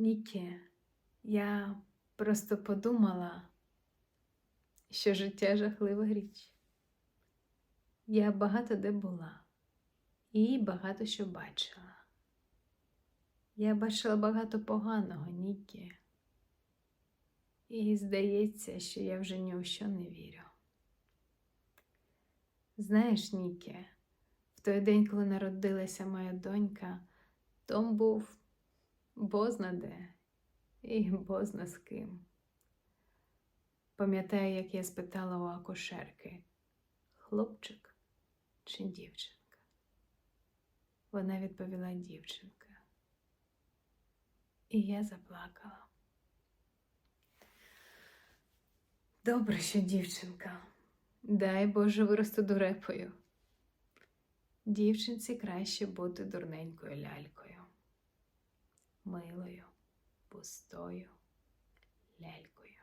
Нікі, я просто подумала, що життя жахлива річ. Я багато де була і багато що бачила. Я бачила багато поганого, Нікі. І здається, що я вже ні у що не вірю. Знаєш, Нікі, в той день, коли народилася моя донька, Том був бозна де і бозна з ким. Пам'ятаю, як я спитала у акушерки, хлопчик чи дівчинка? Вона відповіла дівчинка. І я заплакала. Добре, що дівчинка. Дай Боже виросту дурепою. Дівчинці краще бути дурненькою лялькою, милою, пустою лялькою.